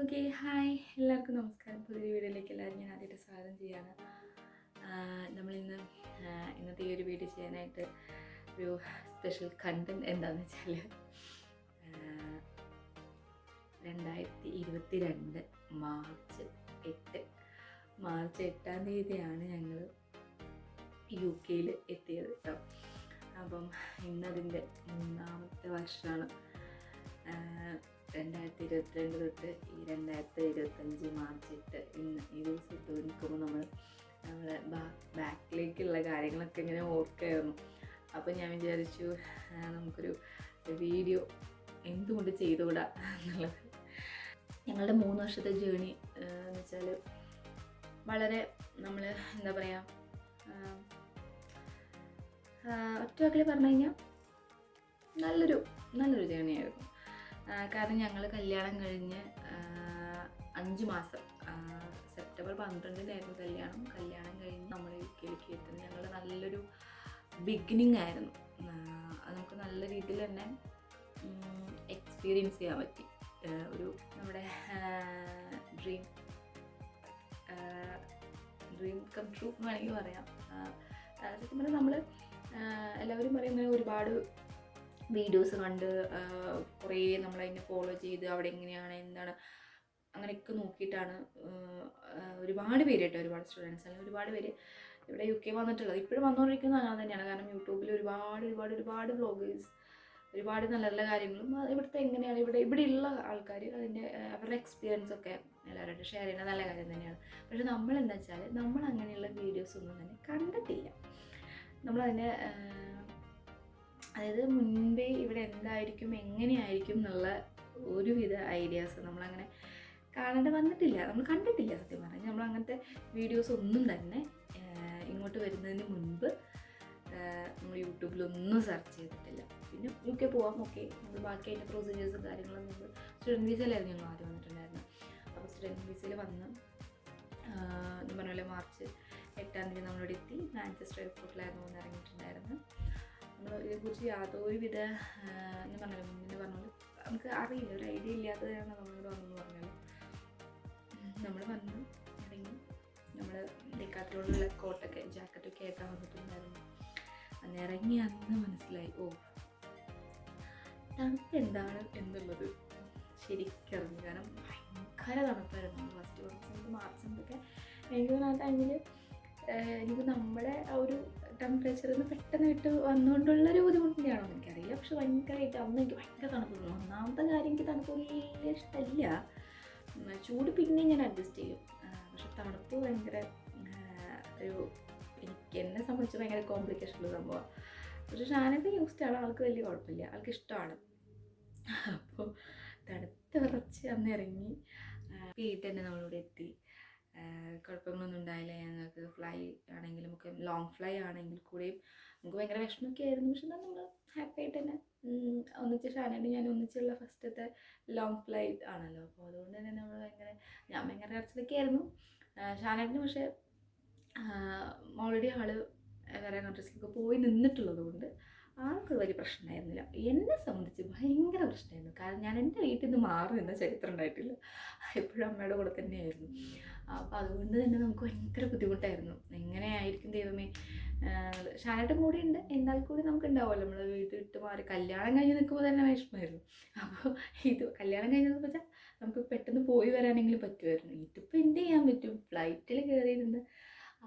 Okay hi. എല്ലാവർക്കും നമസ്കാരം. പുതിയൊരു വീഡിയോയിലേക്ക് എല്ലാവരും ഞാൻ ആദ്യമായിട്ട് സ്വാഗതം ചെയ്യാണ് നമ്മളിന്ന് ഇന്നത്തെ ഈ ഒരു വീഡിയോ ചെയ്യാനായിട്ട് ഒരു സ്പെഷ്യൽ കണ്ടന്റ് എന്താണെന്ന് വെച്ചാൽ രണ്ടായിരത്തി ഇരുപത്തി രണ്ട് മാർച്ച് എട്ട്. മാർച്ച് എട്ടാം തീയതിയാണ് ഞങ്ങൾ യു കെയിൽ എത്തിയത് കേട്ടോ അപ്പം ഇന്നതിന്റെ മൂന്നാമത്തെ വർഷമാണ്. ഇരുപത്തിരണ്ട് തൊട്ട് രണ്ടായിരത്തി ഇരുപത്തഞ്ച് മാർച്ച് എട്ട് ഇന്ന് ഈ ദിവസം തോന്നിക്കുമ്പോൾ നമ്മൾ നമ്മൾ ബാക്കിലേക്കുള്ള കാര്യങ്ങളൊക്കെ ഇങ്ങനെ ഓർക്കായിരുന്നു. അപ്പോൾ ഞാൻ വിചാരിച്ചു നമുക്കൊരു വീഡിയോ എന്തുകൊണ്ട് ചെയ്തുകൂടാ എന്നുള്ളത്. ഞങ്ങളുടെ മൂന്ന് വർഷത്തെ ജേണി എന്ന് വെച്ചാൽ വളരെ നമ്മൾ എന്താ പറയുക ഒറ്റവാക്കിൽ പറഞ്ഞു കഴിഞ്ഞാൽ നല്ലൊരു നല്ലൊരു ജേണിയായിരുന്നു കാരണം ഞങ്ങൾ കല്യാണം കഴിഞ്ഞ് അഞ്ച് മാസം. സെപ്റ്റംബർ പന്ത്രണ്ടിനായിരുന്നു കല്യാണം. കല്യാണം കഴിഞ്ഞ് നമ്മൾ യു എത്തുന്നത് ഞങ്ങളുടെ നല്ലൊരു ബിഗിനിങ് ആയിരുന്നു. നമുക്ക് നല്ല രീതിയിൽ തന്നെ എക്സ്പീരിയൻസ് ചെയ്യാൻ പറ്റി. ഒരു നമ്മുടെ ഡ്രീം ഡ്രീം കം ട്രൂ എന്ന് വേണമെങ്കിൽ പറയാം. സത്യം പറഞ്ഞാൽ നമ്മൾ എല്ലാവരും പറയുന്നത് ഒരുപാട് വീഡിയോസ് കണ്ട് കുറേ നമ്മളതിനെ ഫോളോ ചെയ്ത് അവിടെ എങ്ങനെയാണ് എന്താണ് അങ്ങനെയൊക്കെ നോക്കിയിട്ടാണ് ഒരുപാട് പേര് കേട്ടോ ഒരുപാട് സ്റ്റുഡൻസ് അല്ലെങ്കിൽ ഒരുപാട് പേര് ഇവിടെ യു കെ വന്നിട്ടുള്ളത്. ഇപ്പോഴും വന്നുകൊണ്ടിരിക്കുന്നത് അങ്ങനെ തന്നെയാണ്. കാരണം യൂട്യൂബിൽ ഒരുപാട് ഒരുപാട് ഒരുപാട് വ്ളോഗേഴ്സ് ഒരുപാട് നല്ല നല്ല കാര്യങ്ങളും ഇവിടുത്തെ എങ്ങനെയാണ് ഇവിടെ ഇവിടെയുള്ള ആൾക്കാർ അതിന്റെ അവരുടെ എക്സ്പീരിയൻസ് ഒക്കെ എല്ലാവരുമായിട്ട് ഷെയർ ചെയ്യുന്ന നല്ല കാര്യം തന്നെയാണ്. പക്ഷെ നമ്മൾ എന്താ വെച്ചാൽ നമ്മൾ അങ്ങനെയുള്ള വീഡിയോസ് ഒന്നും തന്നെ കണ്ടിട്ടില്ല. നമ്മളതിന്റെ അതായത് മുൻപേ ഇവിടെ എന്തായിരിക്കും എങ്ങനെയായിരിക്കും എന്നുള്ള ഒരുവിധ ഐഡിയാസ് നമ്മളങ്ങനെ കാണേണ്ട വന്നിട്ടില്ല. നമ്മൾ കണ്ടിട്ടില്ല സത്യം പറഞ്ഞാൽ. നമ്മൾ അങ്ങനത്തെ വീഡിയോസ് ഒന്നും തന്നെ ഇങ്ങോട്ട് വരുന്നതിന് മുൻപ് നമ്മൾ യൂട്യൂബിലൊന്നും സെർച്ച് ചെയ്തിട്ടില്ല. പിന്നെ യു കെ പോവാം ഓക്കെ നമ്മൾ ബാക്കി അതിന്റെ പ്രൊസീജിയേഴ്സും കാര്യങ്ങളും നമ്മൾ സ്റ്റുഡന്റ് വിസയിലായിരുന്നു ഞങ്ങൾ ആദ്യം വന്നിട്ടുണ്ടായിരുന്നത്. അപ്പോൾ സ്റ്റുഡന്റ് വിസയിൽ വന്ന് ഞാൻ പറഞ്ഞ പോലെ മാർച്ച് എട്ടാം തീയതി നമ്മളിവിടെ എത്തി. മാഞ്ചസ്റ്റർ എയർപോർട്ടിലായിരുന്നു വന്ന് ഇറങ്ങിയിട്ടുണ്ടായിരുന്നത്. നമ്മൾ ഇതിനെക്കുറിച്ച് യാതൊരുവിധ എന്ന് പറഞ്ഞാലും മുന്നേ പറഞ്ഞത് നമുക്ക് അറിയില്ല ഒരു ഐഡിയ ഇല്ലാത്തതാണ് നമ്മൾ വന്നെന്ന് പറഞ്ഞാൽ നമ്മൾ വന്നു ഇറങ്ങി നമ്മൾ ഡെക്കാത്തിലുള്ള കോട്ടൊക്കെ ജാക്കറ്റൊക്കെ ആയിട്ടാണ് വന്നിട്ടുണ്ടായിരുന്നു. അന്ന് ഇറങ്ങി അന്ന് മനസ്സിലായി ഓ തണുപ്പ് എന്താണ് എന്നുള്ളത് ശരിക്കറിഞ്ഞു കാരണം ഭയങ്കര തണുപ്പായിരുന്നു. ഫസ്റ്റ് കുറച്ച് സമയത്ത് എന്തൊക്കെ എനിക്ക് ആ ടൈമിൽ എനിക്ക് നമ്മുടെ ആ ഒരു ടെമ്പറേച്ചറിൽ നിന്ന് പെട്ടെന്ന് വിട്ട് വന്നുകൊണ്ടുള്ളൊരു ബുദ്ധിമുട്ടിന്റെയാണോ എനിക്കറിയില്ല. പക്ഷെ ഭയങ്കരമായിട്ട് അന്ന് എനിക്ക് ഭയങ്കര തണുപ്പ് തോന്നും ഒന്നാമത്തെ കാര്യം എനിക്ക് തണുപ്പ് വലിയ ഇഷ്ടമല്ല ചൂട് പിന്നെ ഞാൻ അഡ്ജസ്റ്റ് ചെയ്യും. പക്ഷെ തണുപ്പ് ഭയങ്കര ഒരു എനിക്ക് എന്നെ സംബന്ധിച്ച് ഭയങ്കര കോംപ്ലിക്കേഷൻ ഉള്ള സംഭവമാണ്. പക്ഷെ ഷാനൊക്കെ യൂസ്ഡ് ആൾക്ക് വലിയ കുഴപ്പമില്ല. ആൾക്ക് ഇഷ്ടമാണ്. അപ്പോൾ തണുത്ത് വിറച്ച് അന്ന് ഇറങ്ങി വീട്ടിൽ തന്നെ നമ്മളിവിടെ എത്തി. കുഴപ്പങ്ങളൊന്നും ഉണ്ടായില്ല. ഞങ്ങൾക്ക് ഫ്ലൈ ആണെങ്കിലും ഒക്കെ ലോങ് ഫ്ലൈ ആണെങ്കിൽ കൂടെയും നമുക്ക് ഭയങ്കര വിഷമമൊക്കെ ആയിരുന്നു. പക്ഷെ എന്നാൽ നമ്മൾ ഹാപ്പി ആയിട്ട് തന്നെ ഒന്നിച്ച് ഷാനോട് ഞാൻ ഒന്നിച്ചുള്ള ഫസ്റ്റത്തെ ലോങ് ഫ്ലൈറ്റ് ആണല്ലോ. അപ്പോൾ അതുകൊണ്ട് തന്നെ നമ്മൾ ഭയങ്കര ഞാൻ ഭയങ്കര കരച്ചിലൊക്കെ ആയിരുന്നു. ഷാനേട്ടിന് പക്ഷേ ഓൾറെഡി ആൾ വേറെ കൺട്രീസിലൊക്കെ പോയി നിന്നിട്ടുള്ളത് കൊണ്ട് ആൾക്ക് വലിയ പ്രശ്നമായിരുന്നില്ല. എന്നെ സംബന്ധിച്ച് ഭയങ്കര പ്രശ്നമായിരുന്നു. കാരണം ഞാൻ എന്റെ വീട്ടിൽ നിന്ന് മാറി നിന്ന ചരിത്രം ഉണ്ടായിട്ടില്ല. എപ്പോഴും അമ്മയുടെ കൂടെ തന്നെയായിരുന്നു. അപ്പോൾ അതുകൊണ്ട് തന്നെ നമുക്ക് ഭയങ്കര ബുദ്ധിമുട്ടായിരുന്നു. എങ്ങനെയായിരിക്കും ദൈവമേ? ഷാനായിട്ട് കൂടെ ഉണ്ട്. എന്നാൽ കൂടി നമുക്ക് ഉണ്ടാവുമല്ലോ. നമ്മൾ വീട്ടിൽ വിട്ട് മാറി. കല്യാണം കഴിഞ്ഞ് നിൽക്കുമ്പോൾ തന്നെ വിഷമമായിരുന്നു. അപ്പോൾ ഇത് കല്യാണം കഴിഞ്ഞതെന്ന് വെച്ചാൽ നമുക്ക് പെട്ടെന്ന് പോയി വരാനെങ്കിലും പറ്റുമായിരുന്നു. ഇതിപ്പോൾ എന്ത് ചെയ്യാൻ പറ്റും? ഫ്ലൈറ്റിൽ കയറിയിരുന്ന്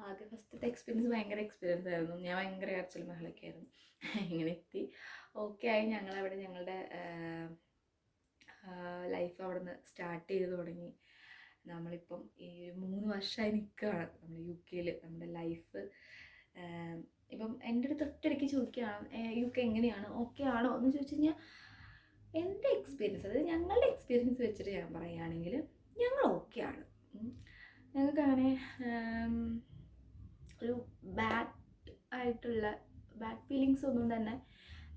ആദ്യ ഫസ്റ്റത്തെ എക്സ്പീരിയൻസ് ഭയങ്കര എക്സ്പീരിയൻസ് ആയിരുന്നു. ഞാൻ ഭയങ്കര കരച്ചിൽ മഹളൊക്കെ ആയിരുന്നു. ഇങ്ങനെ എത്തി. ഓക്കെ ആയി. ഞങ്ങളവിടെ ഞങ്ങളുടെ ലൈഫ് അവിടെ നിന്ന് സ്റ്റാർട്ട് ചെയ്ത് തുടങ്ങി. നമ്മളിപ്പം ഈ മൂന്ന് വർഷമായി നിൽക്കുകയാണ് നമ്മൾ യു കെയിൽ നമ്മുടെ ലൈഫ് ഇപ്പം എന്റെ അടുത്ത് ഒറ്റയടിക്ക് ചോദിക്കുകയാണ് യു കെ എങ്ങനെയാണ്? ഓക്കെ ആണോ? എന്ന് ചോദിച്ചു കഴിഞ്ഞാൽ എന്റെ എക്സ്പീരിയൻസ് അതായത് ഞങ്ങളുടെ എക്സ്പീരിയൻസ് വെച്ചിട്ട് ഞാൻ പറയുകയാണെങ്കിൽ ഞങ്ങൾ ഓക്കെ ആണ്. ഞങ്ങൾക്കങ്ങനെ ഒരു ബാഡ് ആയിട്ടുള്ള ബാഡ് ഫീലിങ്സ് ഒന്നും തന്നെ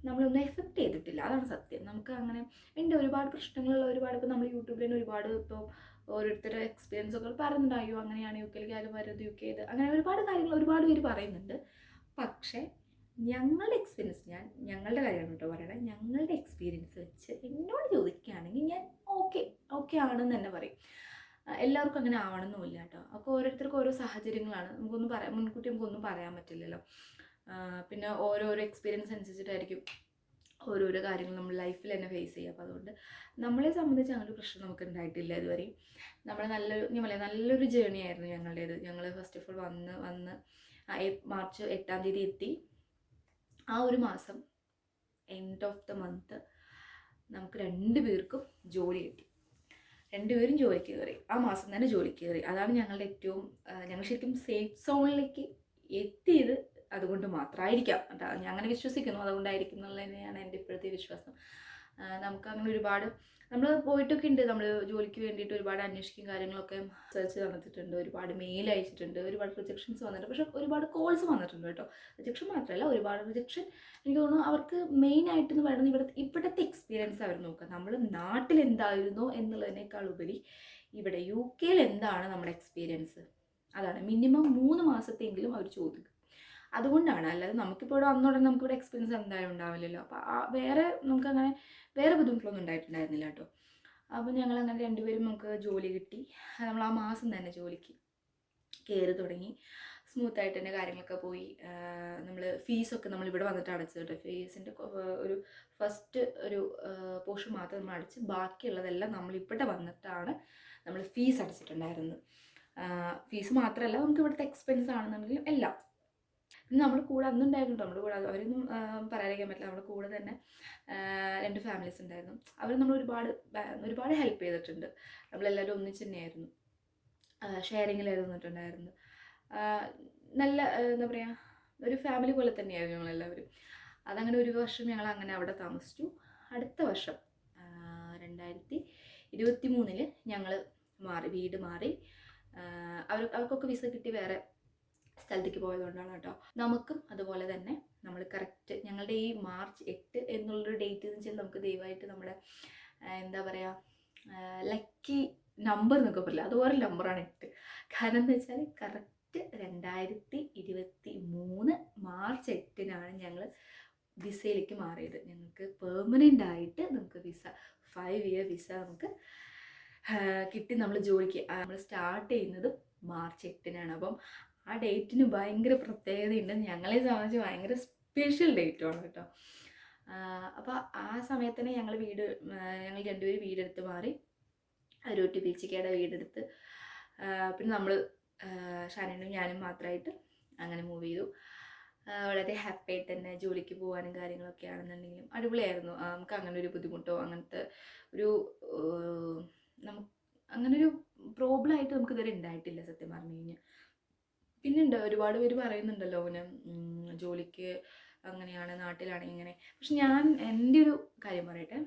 നമ്മളൊന്നും എഫക്റ്റ് ചെയ്തിട്ടില്ല. അതാണ് സത്യം. നമുക്ക് അങ്ങനെ ഉണ്ട് ഒരുപാട് പ്രശ്നങ്ങളുള്ള ഒരുപാട് ഇപ്പോൾ നമ്മൾ യൂട്യൂബിൽ തന്നെ ഒരുപാട് ഇപ്പോൾ ഓരോരുത്തരുടെ എക്സ്പീരിയൻസ് ഒക്കെ പറയുന്നുണ്ട്. അങ്ങനെയാണ് യു കെയിലേക്ക് ആരും വരരുത് യു കെ ഇത് അങ്ങനെ ഒരുപാട് കാര്യങ്ങൾ ഒരുപാട് പേര് പറയുന്നുണ്ട്. പക്ഷേ ഞങ്ങളുടെ എക്സ്പീരിയൻസ് ഞാൻ ഞങ്ങളുടെ കാര്യമാണ് കേട്ടോ പറയണത് ഞങ്ങളുടെ എക്സ്പീരിയൻസ് വെച്ച് എന്നോട് ചോദിക്കുകയാണെങ്കിൽ ഞാൻ ഓക്കെ ഓക്കെ ആണെന്ന് തന്നെ പറയും. എല്ലാവർക്കും അങ്ങനെ ആവണമെന്നില്ല കേട്ടോ അപ്പോൾ ഓരോരുത്തർക്കും ഓരോ സാഹചര്യങ്ങളാണ്. നമുക്കൊന്നും പറയാം മുൻകൂട്ടി നമുക്കൊന്നും പറയാൻ പറ്റില്ലല്ലോ. പിന്നെ ഓരോരോ എക്സ്പീരിയൻസ് അനുസരിച്ചിട്ടായിരിക്കും ഓരോരോ കാര്യങ്ങൾ നമ്മൾ ലൈഫിൽ തന്നെ ഫേസ് ചെയ്യുക. അപ്പോൾ അതുകൊണ്ട് നമ്മളെ സംബന്ധിച്ച് അങ്ങനെ ഒരു പ്രശ്നം നമുക്ക് ഉണ്ടായിട്ടില്ല ഇതുവരെയും നമ്മൾ നല്ലൊരു ഞാൻ പറയാം നല്ലൊരു ജേണി ആയിരുന്നു ഞങ്ങളുടേത്. ഞങ്ങൾ ഫസ്റ്റ് ഓഫ് ഓൾ വന്ന് വന്ന് മാർച്ച് എട്ടാം തീയതി എത്തി. ആ ഒരു മാസം എൻഡ് ഓഫ് ദ മന്ത് നമുക്ക് രണ്ട് പേർക്കും ജോലി കിട്ടി. രണ്ടുപേരും ജോലിക്ക് കയറി. ആ മാസം തന്നെ ജോലിക്ക് കയറി. അതാണ് ഞങ്ങളുടെ ഏറ്റവും ഞങ്ങൾ ശരിക്കും സേഫ് സോണിലേക്ക് എത്തിയത് അതുകൊണ്ട് മാത്രമായിരിക്കാം. ഞാൻ അങ്ങനെ വിശ്വസിക്കുന്നു. അതുകൊണ്ടായിരിക്കും എന്നുള്ളത് തന്നെയാണ് എന്റെ ഇപ്പോഴത്തെ വിശ്വാസം. നമുക്ക് അങ്ങനെ ഒരുപാട് നമ്മൾ പോയിട്ടൊക്കെ ഉണ്ട് നമ്മൾ ജോലിക്ക് വേണ്ടിയിട്ട് ഒരുപാട് അന്വേഷിക്കും കാര്യങ്ങളൊക്കെ സെർച്ച് നടത്തിയിട്ടുണ്ട്. ഒരുപാട് മെയിൽ അയച്ചിട്ടുണ്ട്. ഒരുപാട് റിജക്ഷൻസ് വന്നിട്ടുണ്ട്. പക്ഷെ ഒരുപാട് കോൾസ് വന്നിട്ടുണ്ട് കേട്ടോ. റിജക്ഷൻ മാത്രമല്ല ഒരുപാട് റിജക്ഷൻ എനിക്ക് തോന്നുന്നു അവർക്ക് മെയിൻ ആയിട്ട് എന്ന് പറയുന്നത് ഇവിടെ ഇവിടുത്തെ എക്സ്പീരിയൻസ് അവർ നോക്കുക. നമ്മൾ നാട്ടിൽ എന്തായിരുന്നു എന്നുള്ളതിനേക്കാൾ ഉപരി ഇവിടെ യു കെയിൽ എന്താണ് നമ്മുടെ എക്സ്പീരിയൻസ് അതാണ് മിനിമം മൂന്ന് മാസത്തെങ്കിലും അവർ ചോദിക്കും. അതുകൊണ്ടാണ്. അല്ലാതെ നമുക്കിപ്പോൾ ഇവിടെ വന്നുടനെ നമുക്കിവിടെ എക്സ്പീരിയൻസ് എന്തായാലും ഉണ്ടാവില്ലല്ലോ. അപ്പോൾ വേറെ നമുക്കങ്ങനെ വേറെ ബുദ്ധിമുട്ടൊന്നും ഉണ്ടായിട്ടുണ്ടായിരുന്നില്ല കേട്ടോ. അപ്പോൾ ഞങ്ങൾ അങ്ങനെ രണ്ടുപേരും നമുക്ക് ജോലി കിട്ടി. നമ്മൾ ആ മാസം തന്നെ ജോലിക്ക് കയറി തുടങ്ങി. സ്മൂത്തായിട്ട് തന്നെ കാര്യങ്ങളൊക്കെ പോയി. നമ്മൾ ഫീസൊക്കെ നമ്മൾ ഇവിടെ വന്നിട്ട് അടച്ചു കേട്ടോ. ഫീസിന്റെ ഒരു ഫസ്റ്റ് ഒരു പോർഷൻ മാത്രം നമ്മൾ അടച്ച് ബാക്കിയുള്ളതെല്ലാം നമ്മൾ ഇവിടെ വന്നിട്ടാണ് നമ്മൾ ഫീസ് അടച്ചിട്ടുണ്ടായിരുന്നത്. ഫീസ് മാത്രമല്ല നമുക്ക് ഇവിടുത്തെ എക്സ്പെൻസ് ആണെന്നുണ്ടെങ്കിലും എല്ലാം നമ്മുടെ കൂടെ അന്നുണ്ടായിരുന്നു. നമ്മുടെ കൂടെ അവരൊന്നും പറയാതിരിക്കാൻ പറ്റില്ല. നമ്മുടെ കൂടെ തന്നെ രണ്ട് ഫാമിലീസ് ഉണ്ടായിരുന്നു. അവർ നമ്മൾ ഒരുപാട് ഒരുപാട് ഹെൽപ്പ് ചെയ്തിട്ടുണ്ട്. നമ്മളെല്ലാവരും ഒന്നിച്ച് തന്നെയായിരുന്നു. ഷെയറിങ്ങിലായിരുന്നു നിന്നിട്ടുണ്ടായിരുന്നു ആ, നല്ല എന്താ പറയുക ഒരു ഫാമിലി പോലെ തന്നെയായിരുന്നു ഞങ്ങളെല്ലാവരും. അതങ്ങനെ ഒരു വർഷം ഞങ്ങൾ അങ്ങനെ അവിടെ താമസിച്ചു. അടുത്ത വർഷം രണ്ടായിരത്തി ഇരുപത്തി മൂന്നിൽ ഞങ്ങൾ മാറി വീട് മാറി. അവർ അവർക്കൊക്കെ വിസ കിട്ടി വേറെ സ്ഥലത്തേക്ക് പോയതുകൊണ്ടാണ് കേട്ടോ. നമുക്കും അതുപോലെ തന്നെ നമ്മൾ കറക്റ്റ് ഞങ്ങളുടെ ഈ മാർച്ച് എട്ട് എന്നുള്ളൊരു ഡേറ്റ് എന്ന് വെച്ചാൽ നമുക്ക് ദയവായിട്ട് നമ്മുടെ എന്താ പറയുക ലക്കി നമ്പർ എന്നൊക്കെ പറയില്ല? അതുപോലെ നമ്പറാണ് എട്ട്. കാരണം എന്താ വെച്ചാൽ കറക്റ്റ് രണ്ടായിരത്തി ഇരുപത്തി മൂന്ന് മാർച്ച് എട്ടിനാണ് ഞങ്ങൾ വിസയിലേക്ക് മാറിയത്. ഞങ്ങൾക്ക് പെർമനന്റ് ആയിട്ട് നമുക്ക് വിസ ഫൈവ് ഇയർ വിസ നമുക്ക് കിട്ടി നമ്മൾ ജോലിക്ക്. നമ്മൾ സ്റ്റാർട്ട് ചെയ്യുന്നത് മാർച്ച് എട്ടിനാണ്. അപ്പം ആ ഡേറ്റിന് ഭയങ്കര പ്രത്യേകതയുണ്ട്. ഞങ്ങളെ സംബന്ധിച്ച് ഭയങ്കര സ്പെഷ്യൽ ഡേറ്റുമാണ് കേട്ടോ. അപ്പോൾ ആ സമയത്തന്നെ ഞങ്ങൾ വീട് ഞങ്ങൾ രണ്ടുപേരും വീടെടുത്ത് മാറി അരൂട്ടി ബീച്ചിക്കയുടെ വീടെടുത്ത് പിന്നെ നമ്മൾ ഷാനനും ഞാനും മാത്രമായിട്ട് അങ്ങനെ മൂവ് ചെയ്തു. വളരെ ഹാപ്പി ആയിട്ട് തന്നെ ജോലിക്ക് പോകാനും കാര്യങ്ങളൊക്കെ ആണെന്നുണ്ടെങ്കിലും അടിപൊളിയായിരുന്നു. നമുക്ക് അങ്ങനെ ഒരു ബുദ്ധിമുട്ടോ അങ്ങനത്തെ ഒരു നമുക്ക് അങ്ങനെ ഒരു പ്രോബ്ലം ആയിട്ട് നമുക്ക് ഇതുവരെ ഉണ്ടായിട്ടില്ല സത്യം പറഞ്ഞു കഴിഞ്ഞാൽ പിന്നെ ഉണ്ട് ഒരുപാട് പേര് പറയുന്നുണ്ടല്ലോ അവന് ജോലിക്ക് അങ്ങനെയാണ് നാട്ടിലാണ് ഇങ്ങനെ. പക്ഷെ ഞാൻ എന്റെ ഒരു കാര്യം പറയട്ടെ.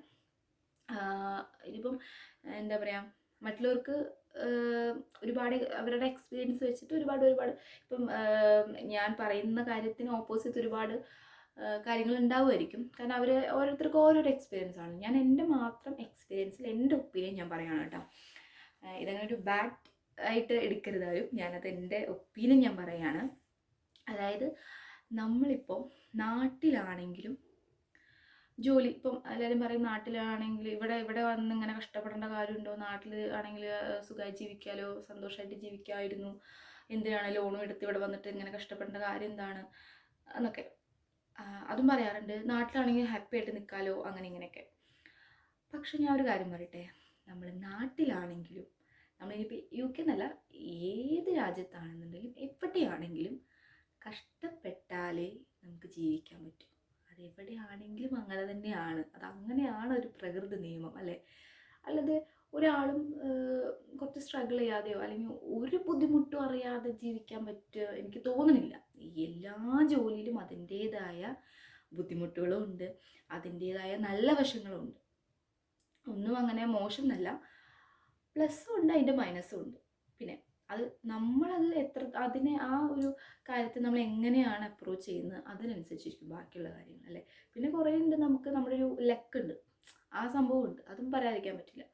ഇതിപ്പം എന്താ പറയുക മറ്റുള്ളവർക്ക് ഒരുപാട് അവരുടെ എക്സ്പീരിയൻസ് വെച്ചിട്ട് ഒരുപാട് ഒരുപാട് ഇപ്പം ഞാൻ പറയുന്ന കാര്യത്തിന് ഓപ്പോസിറ്റ് ഒരുപാട് കാര്യങ്ങൾ ഉണ്ടാവുമായിരിക്കും. കാരണം അവർ ഓരോരുത്തർക്കും ഓരോരോ എക്സ്പീരിയൻസ് ആണ്. ഞാൻ എന്റെ മാത്രം എക്സ്പീരിയൻസിൽ എന്റെ ഒപ്പീനിയൻ ഞാൻ പറയുകയാണ് കേട്ടോ. ഇതങ്ങനെ ഒരു ബാഡ് ആയിട്ട് എടുക്കരുത് ആരും. ഞാനത് എന്റെ ഒപ്പീനിയൻ ഞാൻ പറയുകയാണ് അതായത് നമ്മളിപ്പോൾ നാട്ടിലാണെങ്കിലും ജോലി ഇപ്പം എല്ലാവരും പറയും നാട്ടിലാണെങ്കിൽ ഇവിടെ ഇവിടെ വന്ന് ഇങ്ങനെ കഷ്ടപ്പെടേണ്ട കാര്യമുണ്ടോ? നാട്ടിൽ ആണെങ്കിൽ സുഖമായി ജീവിക്കാലോ? സന്തോഷമായിട്ട് ജീവിക്കാമായിരുന്നു എന്തിനാണ് ലോണും എടുത്ത് ഇവിടെ വന്നിട്ട് ഇങ്ങനെ കഷ്ടപ്പെടേണ്ട കാര്യം എന്താണ്? എന്നൊക്കെ. അതും പറയാറുണ്ട്. നാട്ടിലാണെങ്കിൽ ഹാപ്പി ആയിട്ട് നിൽക്കാലോ അങ്ങനെ ഇങ്ങനെയൊക്കെ. പക്ഷെ ഞാൻ ഒരു കാര്യം പറയട്ടെ. നമ്മൾ നാട്ടിലാണെങ്കിലും നമ്മളിനിപ്പോൾ യു കെ എന്നല്ല ഏത് രാജ്യത്താണെന്നുണ്ടെങ്കിലും എവിടെയാണെങ്കിലും കഷ്ടപ്പെട്ടാലേ നമുക്ക് ജീവിക്കാൻ പറ്റൂ. അതെവിടെയാണെങ്കിലും അങ്ങനെ തന്നെയാണ്. അത് അങ്ങനെയാണ് ഒരു പ്രകൃതി നിയമം അല്ലേ? അല്ലാതെ ഒരാളും കുറച്ച് സ്ട്രഗിൾ ചെയ്യാതെയോ അല്ലെങ്കിൽ ഒരു ബുദ്ധിമുട്ടും അറിയാതെ ജീവിക്കാൻ പറ്റുമോ എനിക്ക് തോന്നുന്നില്ല. എല്ലാ ജോലിയിലും അതിന്റേതായ ബുദ്ധിമുട്ടുകളും ഉണ്ട്. അതിന്റേതായ നല്ല വശങ്ങളും ഉണ്ട് ഒന്നും അങ്ങനെ മോശം എന്നല്ല. പ്ലസ്സും ഉണ്ട് അതിന്റെ മൈനസും ഉണ്ട് പിന്നെ അത് നമ്മളത് എത്ര അതിനെ ആ ഒരു കാര്യത്തെ നമ്മൾ എങ്ങനെയാണ് അപ്രോച്ച് ചെയ്യുന്നത് അതിനനുസരിച്ചിരിക്കും ബാക്കിയുള്ള കാര്യങ്ങൾ അല്ലേ? പിന്നെ കുറേ ഉണ്ട് നമുക്ക് നമ്മുടെ ഒരു ലക്ക് ഉണ്ട് ആ സംഭവം ഉണ്ട് അതും പറയാതിരിക്കാൻ പറ്റില്ല.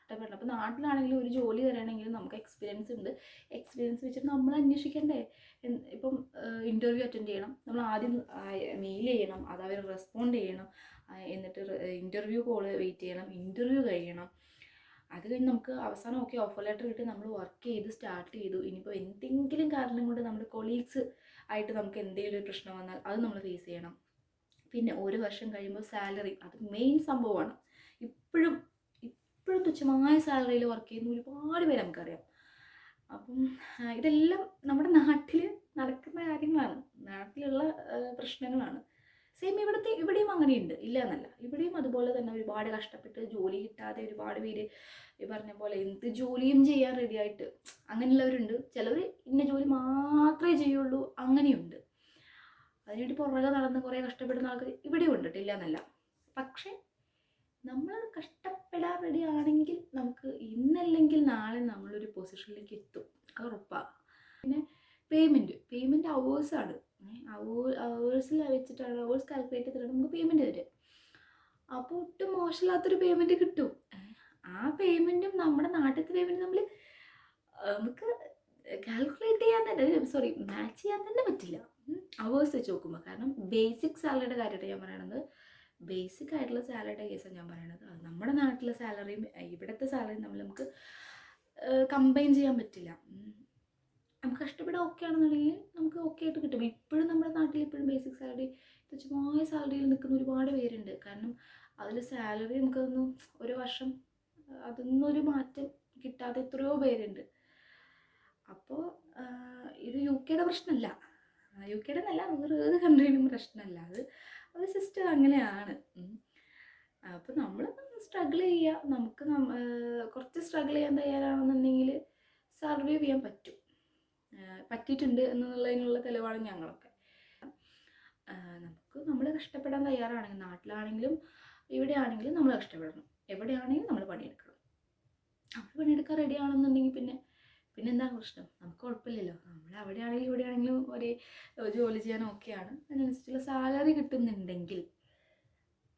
ഇഷ്ടപ്പെടണം അപ്പോൾ നാട്ടിലാണെങ്കിലും ഒരു ജോലി തരണമെങ്കിലും നമുക്ക് എക്സ്പീരിയൻസ് ഉണ്ട്. എക്സ്പീരിയൻസ് വെച്ചിട്ട് നമ്മൾ അന്വേഷിക്കണ്ടേ? ഇപ്പം ഇന്റർവ്യൂ അറ്റൻഡ് ചെയ്യണം. നമ്മൾ ആദ്യം മെയിൽ ചെയ്യണം. അത് അവർ റെസ്പോണ്ട് ചെയ്യണം. എന്നിട്ട് ഇന്റർവ്യൂ കോൾ വെയിറ്റ് ചെയ്യണം. ഇന്റർവ്യൂ കഴിയണം. അത് കഴിഞ്ഞ് നമുക്ക് അവസാനം ഓക്കെ ഓഫർ ലെറ്റർ കിട്ടി നമ്മൾ വർക്ക് ചെയ്ത് സ്റ്റാർട്ട് ചെയ്തു. ഇനിയിപ്പോൾ എന്തെങ്കിലും കാരണം കൊണ്ട് നമ്മുടെ കൊളീഗ്സ് ആയിട്ട് നമുക്ക് എന്തെങ്കിലും ഒരു പ്രശ്നം വന്നാൽ അത് നമ്മൾ ഫേസ് ചെയ്യണം. പിന്നെ ഒരു വർഷം കഴിയുമ്പോൾ സാലറി അത് മെയിൻ സംഭവമാണ്. ഇപ്പോഴും ഇപ്പോഴും തുച്ഛമായ സാലറിയിൽ വർക്ക് ചെയ്യുന്ന ഒരുപാട് പേര് നമുക്കറിയാം. അപ്പം ഇതെല്ലാം നമ്മുടെ നാട്ടിൽ നടക്കുന്ന കാര്യങ്ങളാണ്. നാട്ടിലുള്ള പ്രശ്നങ്ങളാണ്. സെയിം ഇവിടുത്തെ ഇവിടെയും അങ്ങനെയുണ്ട്. ഇല്ല എന്നല്ല ഇവിടെയും അതുപോലെ തന്നെ ഒരുപാട് കഷ്ടപ്പെട്ട് ജോലി കിട്ടാതെ ഒരുപാട് പേര് ഈ പറഞ്ഞ പോലെ എന്ത് ജോലിയും ചെയ്യാൻ റെഡിയായിട്ട് അങ്ങനെയുള്ളവരുണ്ട്. ചിലവർ ഇന്ന ജോലി മാത്രമേ ചെയ്യുള്ളൂ അങ്ങനെയുണ്ട്. അതിനുവേണ്ടി പുറകെ നടന്ന് കുറേ കഷ്ടപ്പെടുന്ന ആൾക്കാർ ഇവിടെയും ഉണ്ട് ഇല്ല എന്നല്ല പക്ഷേ നമ്മൾ കഷ്ടപ്പെടാൻ റെഡി ആണെങ്കിൽ നമുക്ക് ഇന്നല്ലെങ്കിൽ നാളെ നമ്മളൊരു പൊസിഷനിലേക്ക് എത്തും. അത് ഉറപ്പാണ് പിന്നെ പേയ്മെന്റ് പേയ്മെന്റ് അവേഴ്സാണ് അവേഴ്സിൽ വെച്ചിട്ടാണ് അവേഴ്സ് കാൽക്കുലേറ്റ് ചെയ്തിട്ടാണ് നമുക്ക് പേയ്മെന്റ് തരിക അപ്പോൾ ഒട്ടും മോശമില്ലാത്തൊരു പേയ്മെന്റ് കിട്ടും. ആ പേയ്മെന്റും നമ്മുടെ നാട്ടിലത്തെ പേയ്മെന്റ് നമ്മൾ നമുക്ക് കാൽക്കുലേറ്റ് ചെയ്യാൻ തന്നെ സോറി മാച്ച് ചെയ്യാൻ തന്നെ പറ്റില്ല. അവേഴ്സ് വെച്ച് നോക്കുമ്പോൾ കാരണം ബേസിക് സാലറിയുടെ കാര്യമായിട്ട് ഞാൻ പറയണത് ബേസിക് ആയിട്ടുള്ള സാലറിയുടെ കേസാണ് ഞാൻ പറയണത്. നമ്മുടെ നാട്ടിലെ സാലറിയും ഇവിടുത്തെ സാലറിയും തമ്മിൽ നമുക്ക് കമ്പൈൻ ചെയ്യാൻ പറ്റില്ല. നമുക്ക് കഷ്ടപ്പെടാൻ ഓക്കെ ആണെന്നുണ്ടെങ്കിൽ നമുക്ക് ഓക്കെ ആയിട്ട് കിട്ടും. ഇപ്പോഴും നമ്മുടെ നാട്ടിൽ ഇപ്പോഴും ബേസിക് സാലറി തുച്ഛമായ സാലറിയിൽ നിൽക്കുന്ന ഒരുപാട് പേരുണ്ട്. കാരണം അതിൽ സാലറി നമുക്കതൊന്നും ഒരു വർഷം അതൊന്നൊരു മാറ്റം കിട്ടാതെ എത്രയോ പേരുണ്ട്. അപ്പോൾ ഇത് യു കെയുടെ പ്രശ്നമല്ല. യു കെയുടെ എന്നല്ല വേറെ ഏത് കൺട്രീനും പ്രശ്നമല്ല. അത് അത് സിസ്റ്റം അങ്ങനെയാണ്. അപ്പോൾ നമ്മൾ സ്ട്രഗിൾ ചെയ്യുക നമുക്ക് കുറച്ച് സ്ട്രഗിൾ ചെയ്യാൻ തയ്യാറാണെന്നുണ്ടെങ്കിൽ സർവൈവ് ചെയ്യാൻ പറ്റും. പറ്റിയിട്ടുണ്ട് എന്നുള്ളതിനുള്ള തെളിവാണ് ഞങ്ങളൊക്കെ. നമുക്ക് നമ്മൾ കഷ്ടപ്പെടാൻ തയ്യാറാണ് നാട്ടിലാണെങ്കിലും ഇവിടെ ആണെങ്കിലും നമ്മൾ കഷ്ടപ്പെടണം. എവിടെയാണെങ്കിലും നമ്മൾ പണിയെടുക്കണം. നമ്മൾ പണിയെടുക്കാൻ റെഡി ആണെന്നുണ്ടെങ്കിൽ പിന്നെ പിന്നെ എന്താണ് പ്രശ്നം? നമുക്ക് കുഴപ്പമില്ലല്ലോ. നമ്മൾ അവിടെയാണെങ്കിലും ഇവിടെയാണെങ്കിലും ഒരേ ഏഹ്, ജോലി ചെയ്യാൻ ഓക്കെയാണ് അതിനനുസരിച്ചുള്ള സാലറി കിട്ടുന്നുണ്ടെങ്കിൽ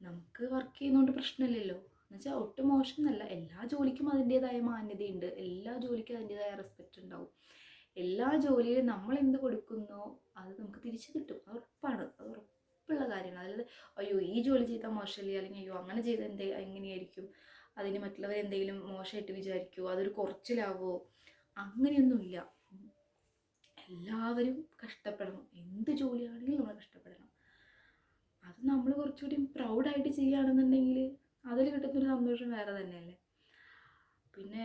നമുക്ക് വർക്ക് ചെയ്യുന്നതുകൊണ്ട് പ്രശ്നമില്ലല്ലോ. എന്നുവെച്ചാൽ ഒട്ടും മോശം എന്നല്ല എല്ലാ ജോലിക്കും അതിന്റേതായ മാന്യതയുണ്ട്. എല്ലാ ജോലിക്കും അതിന്റേതായ റെസ്പെക്റ്റ് ഉണ്ടാവും. എല്ലാ ജോലിയിലും നമ്മൾ എന്ത് കൊടുക്കുന്നോ? അത് നമുക്ക് തിരിച്ചു കിട്ടും. അത് ഉറപ്പാണ്. അത് ഉറപ്പുള്ള കാര്യമാണ്. അതായത് അയ്യോ ഈ ജോലി ചെയ്താൽ മോശമല്ലേ? അല്ലെങ്കിൽ അയ്യോ അങ്ങനെ ചെയ്താൽ എന്തേ എങ്ങനെയായിരിക്കും? അതിന് മറ്റുള്ളവർ എന്തെങ്കിലും മോശമായിട്ട് വിചാരിക്കുമോ അതൊരു കുറച്ചിലാവോ? അങ്ങനെയൊന്നുമില്ല. എല്ലാവരും കഷ്ടപ്പെടണം. എന്ത് ജോലിയാണെങ്കിലും നമ്മൾ കഷ്ടപ്പെടണം. അത് നമ്മൾ കുറച്ചുകൂടി പ്രൗഡായിട്ട് ചെയ്യുകയാണെന്നുണ്ടെങ്കിൽ അതിൽ കിട്ടുന്നൊരു സന്തോഷം വേറെ തന്നെയല്ലേ? പിന്നെ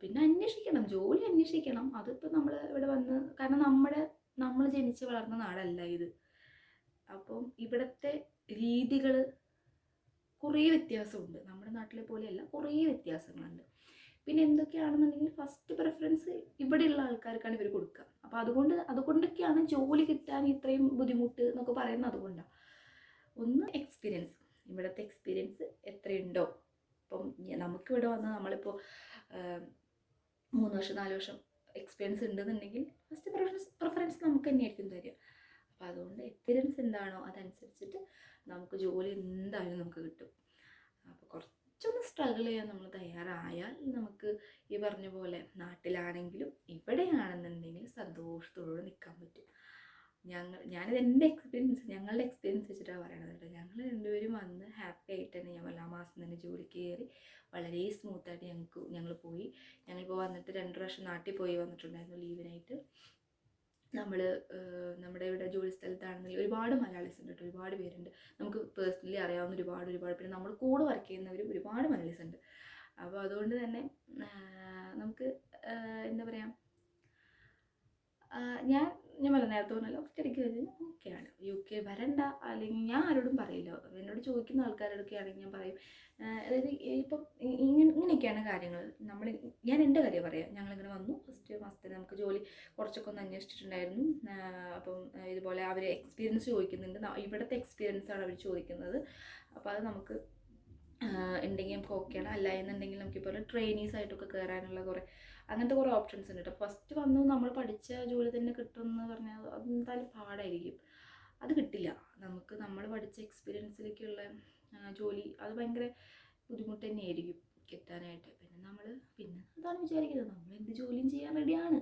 പിന്നെ അന്വേഷിക്കണം. ജോലി അന്വേഷിക്കണം. അതിപ്പോൾ നമ്മൾ ഇവിടെ വന്ന് കാരണം നമ്മുടെ നമ്മൾ ജനിച്ച് വളർന്ന നാടല്ല ഇത്. അപ്പം ഇവിടുത്തെ രീതികൾ കുറേ വ്യത്യാസമുണ്ട്. നമ്മുടെ നാട്ടിലെ പോലെയല്ല കുറേ വ്യത്യാസങ്ങളുണ്ട്. പിന്നെ എന്തൊക്കെയാണെന്നുണ്ടെങ്കിൽ ഫസ്റ്റ് പ്രിഫറൻസ് ഇവിടെയുള്ള ആൾക്കാർക്കാണ് ഇവർ കൊടുക്കുക. അപ്പോൾ അതുകൊണ്ട് അതുകൊണ്ടൊക്കെയാണ് ജോലി കിട്ടാൻ ഇത്രയും ബുദ്ധിമുട്ട് എന്നൊക്കെ പറയുന്നത് അതുകൊണ്ടാണ് ഒന്ന് എക്സ്പീരിയൻസ് ഇവിടുത്തെ എക്സ്പീരിയൻസ് എത്രയുണ്ടോ? ഇപ്പം നമുക്ക് നമുക്കിവിടെ വന്ന് നമ്മളിപ്പോൾ മൂന്ന് വർഷം നാല് വർഷം എക്സ്പീരിയൻസ് ഉണ്ടെന്നുണ്ടെങ്കിൽ ഫസ്റ്റ് പ്രിഫറൻസ് പ്രിഫറൻസ് നമുക്ക് തന്നെയായിരിക്കും തരിക. അപ്പോൾ അതുകൊണ്ട് എക്സ്പീരിയൻസ് എന്താണോ അതനുസരിച്ചിട്ട് നമുക്ക് ജോലി എന്തായാലും നമുക്ക് കിട്ടും. അപ്പോൾ കുറച്ചൊന്ന് സ്ട്രഗിൾ ചെയ്യാൻ നമ്മൾ തയ്യാറായാൽ നമുക്ക് ഈ പറഞ്ഞ പോലെ നാട്ടിലാണെങ്കിലും ഇവിടെയാണെന്നുണ്ടെങ്കിൽ സന്തോഷത്തോടെ നിൽക്കാൻ പറ്റും. ഞങ്ങൾ ഞാനിത് എന്റെ എക്സ്പീരിയൻസ് ഞങ്ങളുടെ എക്സ്പീരിയൻസ് വെച്ചിട്ടാണ് പറയണത് കേട്ടോ. ഞങ്ങൾ രണ്ടുപേരും വന്ന് ഹാപ്പി ആയിട്ട് തന്നെ ഞാൻ ആ മാസം തന്നെ ജോലിക്ക് കയറി വളരെ സ്മൂത്തായിട്ട് ഞങ്ങൾക്ക് ഞങ്ങൾ പോയി. ഞങ്ങളിപ്പോൾ വന്നിട്ട് രണ്ട് പ്രാവശ്യം നാട്ടിൽ പോയി വന്നിട്ടുണ്ടായിരുന്നു ലീവിനായിട്ട് നമ്മൾ നമ്മുടെ ഇവിടെ ജോലി സ്ഥലത്താണെങ്കിൽ ഒരുപാട് മലയാളീസ് ഉണ്ട് കേട്ടോ ഒരുപാട് പേരുണ്ട്. നമുക്ക് പേഴ്സണലി അറിയാവുന്ന ഒരുപാട് ഒരുപാട് പിന്നെ നമ്മൾ കൂടെ വർക്ക് ചെയ്യുന്നവരും ഒരുപാട് മലയാളീസ് ഉണ്ട്. അപ്പോൾ അതുകൊണ്ട് തന്നെ നമുക്ക് എന്താ പറയുക ഞാൻ ഞാൻ പറഞ്ഞ നേരത്തെ പറഞ്ഞല്ലോ ഒറ്റയടിക്ക് കഴിഞ്ഞാൽ ഓക്കെയാണ് യു കെ വരണ്ട അല്ലെങ്കിൽ ഞാൻ ആരോടും പറയില്ല. എന്നോട് ചോദിക്കുന്ന ആൾക്കാരോടൊക്കെ ആണെങ്കിൽ ഞാൻ പറയും അതായത് ഇപ്പം ഇങ്ങനെ ഇങ്ങനെയൊക്കെയാണ് കാര്യങ്ങൾ നമ്മൾ ഞാൻ എന്റെ കാര്യം പറയാം. ഞങ്ങളിങ്ങനെ വന്നു. ഫസ്റ്റ് മാസത്തിൽ നമുക്ക് ജോലി കുറച്ചൊക്കെ ഒന്ന് അന്വേഷിച്ചിട്ടുണ്ടായിരുന്നു. അപ്പം ഇതുപോലെ അവർ എക്സ്പീരിയൻസ് ചോദിക്കുന്നുണ്ട്. ഇവിടുത്തെ ആണ് അവർ ചോദിക്കുന്നത്. അപ്പോൾ അത് നമുക്ക് ഉണ്ടെങ്കിൽ നമുക്ക് ഓക്കെയാണ് അല്ല എന്നുണ്ടെങ്കിൽ നമുക്കിപ്പോൾ ട്രെയിനീസ് ആയിട്ടൊക്കെ കയറാനുള്ള കുറേ അങ്ങനത്തെ കുറേ ഓപ്ഷൻസ് ഉണ്ട് കേട്ടോ ഫസ്റ്റ് വന്നു നമ്മൾ പഠിച്ച ജോലി തന്നെ കിട്ടുമെന്ന് പറഞ്ഞാൽ അതെന്തായാലും പാടായിരിക്കും. അത് കിട്ടില്ല. നമുക്ക് നമ്മൾ പഠിച്ച എക്സ്പീരിയൻസിലേക്കുള്ള ജോലി അത് ഭയങ്കര ബുദ്ധിമുട്ട് തന്നെയായിരിക്കും കിട്ടാനായിട്ട്. പിന്നെ നമ്മൾ പിന്നെ അതാണ് വിചാരിക്കുന്നത്. നമ്മൾ എന്ത് ജോലിയും ചെയ്യാൻ റെഡിയാണ്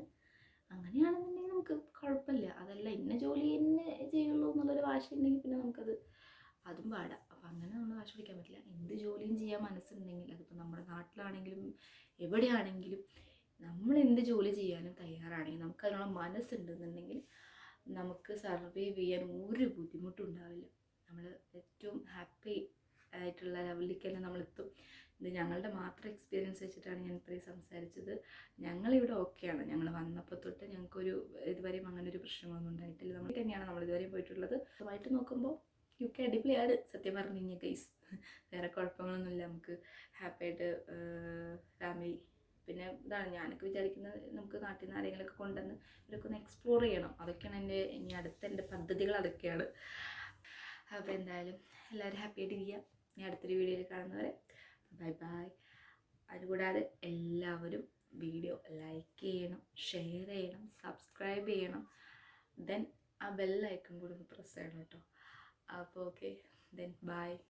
അങ്ങനെയാണെന്നുണ്ടെങ്കിൽ നമുക്ക് കുഴപ്പമില്ല. അതല്ല ഇന്ന ജോലി തന്നെ ചെയ്യുള്ളൂ എന്നുള്ളൊരു വാശി ഉണ്ടെങ്കിൽ പിന്നെ നമുക്കത് അതും പാടാം. അപ്പം അങ്ങനെ നമ്മൾ പറ്റില്ല. എന്ത് ജോലിയും ചെയ്യാൻ മനസ്സുണ്ടെങ്കിൽ അതിപ്പോൾ നമ്മുടെ നാട്ടിലാണെങ്കിലും എവിടെയാണെങ്കിലും നമ്മൾ എന്ത് ജോലി ചെയ്യാനും തയ്യാറാണെങ്കിൽ നമുക്ക് അതിനുള്ള മനസ്സുണ്ടെന്നുണ്ടെങ്കിൽ നമുക്ക് സർവൈവ് ചെയ്യാൻ ഒരു ബുദ്ധിമുട്ടും ഉണ്ടാവില്ല നമ്മൾ ഏറ്റവും ഹാപ്പി ആയിട്ടുള്ള ലെവലിലേക്ക് തന്നെ നമ്മളെത്തും ഇത് ഞങ്ങളുടെ മാത്രം എക്സ്പീരിയൻസ് വെച്ചിട്ടാണ് ഞാൻ ഇത്രയും സംസാരിച്ചത്. ഞങ്ങളിവിടെ ഓക്കെയാണ് ഞങ്ങൾ വന്നപ്പോൾ തൊട്ട് ഞങ്ങൾക്കൊരു ഇതുവരെയും അങ്ങനെ ഒരു പ്രശ്നങ്ങളൊന്നും ഉണ്ടായിട്ടില്ല. നമ്മൾ തന്നെയാണ് നമ്മൾ ഇതുവരെയും പോയിട്ടുള്ളത്. അതുമായിട്ട് നോക്കുമ്പോൾ യു കെ അടിപൊളിയാണ്. സത്യം പറഞ്ഞു കഴിഞ്ഞാൽ ഗൈസ് വേറെ കുഴപ്പങ്ങളൊന്നുമില്ല. നമുക്ക് ഹാപ്പി ആയിട്ട് ഫാമിലി പിന്നെ ഇതാണ് ഞാനൊക്കെ വിചാരിക്കുന്നത് നമുക്ക് നാട്ടിൽ നിന്ന് ആരെങ്കിലുമൊക്കെ കൊണ്ടുവന്ന് ഇവരൊക്കെ ഒന്ന് എക്സ്പ്ലോർ ചെയ്യണം. അതൊക്കെയാണ് എന്റെ ഇനി അടുത്ത എന്റെ പദ്ധതികൾ അതൊക്കെയാണ്. അപ്പോൾ എന്തായാലും എല്ലാവരും ഹാപ്പി ആയിട്ടിരിക്കുക ഇനി അടുത്തൊരു വീഡിയോയിൽ കാണുന്നവരെ ബൈ ബൈ അതുകൂടാതെ എല്ലാവരും വീഡിയോ ലൈക്ക് ചെയ്യണം ഷെയർ ചെയ്യണം സബ്സ്ക്രൈബ് ചെയ്യണം. ദെൻ ആ ബെല്ലൈക്കും കൂടി ഒന്ന് പ്രസ് ചെയ്യണം കേട്ടോ. അപ്പോൾ ഓക്കെ ദെൻ ബൈ